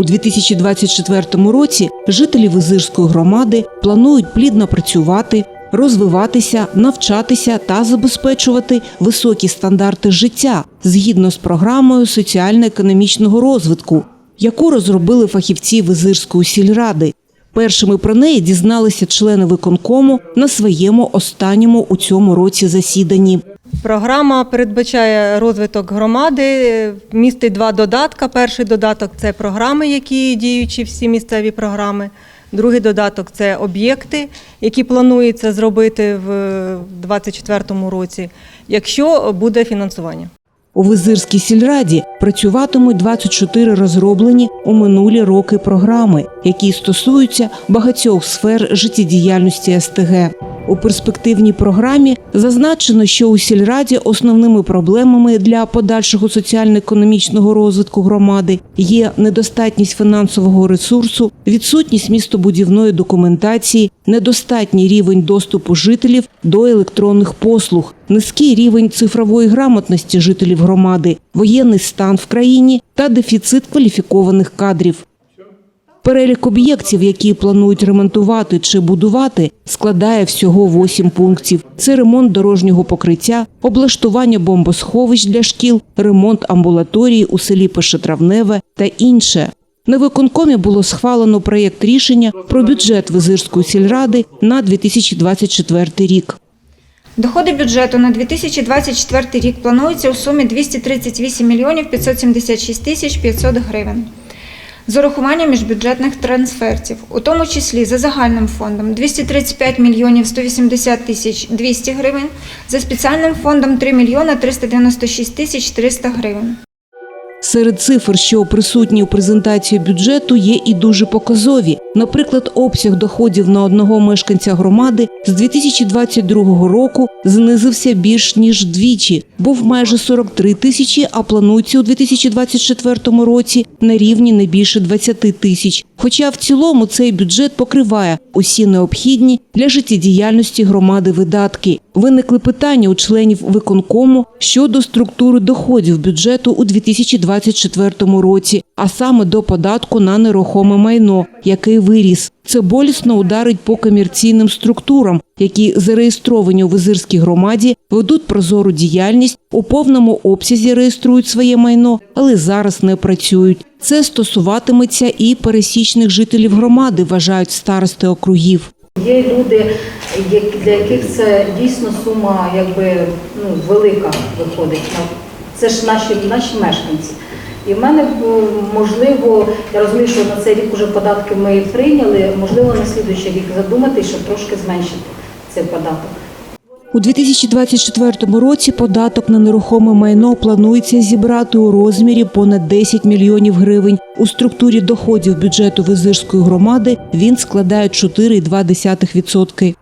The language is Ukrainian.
У 2024 році жителі Визирської громади планують плідно працювати, розвиватися, навчатися та забезпечувати високі стандарти життя згідно з програмою соціально-економічного розвитку, яку розробили фахівці Визирської сільради. Першими про неї дізналися члени виконкому на своєму останньому у цьому році засіданні. Програма передбачає розвиток громади, містить два додатка. Перший додаток це програми, які діючі всі місцеві програми. Другий додаток це об'єкти, які планується зробити в 2024 році, якщо буде фінансування. У Визирській сільраді працюватимуть 24 розроблені у минулі роки програми, які стосуються багатьох сфер життєдіяльності СТГ. У перспективній програмі зазначено, що у сільраді основними проблемами для подальшого соціально-економічного розвитку громади є недостатність фінансового ресурсу, відсутність містобудівної документації, недостатній рівень доступу жителів до електронних послуг, низький рівень цифрової грамотності жителів громади, воєнний стан в країні та дефіцит кваліфікованих кадрів. Перелік об'єктів, які планують ремонтувати чи будувати, складає всього 8 пунктів: це ремонт дорожнього покриття, облаштування бомбосховищ для шкіл, ремонт амбулаторії у селі Пешетравневе та інше. На виконкомі було схвалено проєкт рішення про бюджет Визирської сільради на 2024 рік. Доходи бюджету на 2024 рік плануються у сумі 238 мільйонів 576 тисяч 500 гривень. З урахуванням міжбюджетних трансфертів, у тому числі за загальним фондом 235 мільйонів 180 тисяч 200 гривень, за спеціальним фондом 3 мільйона 396 тисяч 300 гривень. Серед цифр, що присутні у презентації бюджету, є і дуже показові. Наприклад, обсяг доходів на одного мешканця громади з 2022 року знизився більш ніж двічі, був майже 43 тисячі, а планується у 2024 році на рівні не більше 20 тисяч. Хоча в цілому цей бюджет покриває усі необхідні для життєдіяльності громади видатки. Виникли питання у членів виконкому щодо структури доходів бюджету у 2024 році, а саме до податку на нерухоме майно, який виріс. Це болісно ударить по комерційним структурам, які зареєстровані у Визирській громаді, ведуть прозору діяльність, у повному обсязі реєструють своє майно, але зараз не працюють. Це стосуватиметься і пересічних жителів громади, вважають старости округів. Є люди, для яких це дійсно сума якби ну, велика виходить. На- Це ж наші, наші мешканці. І в мене е, можливо, я розумію, що на цей рік вже податки ми прийняли, можливо, на слідуючий рік задумати, щоб трошки зменшити цей податок. У 2024 році податок на нерухоме майно планується зібрати у розмірі понад 10 мільйонів гривень. У структурі доходів бюджету Визирської громади він складає 4,2%.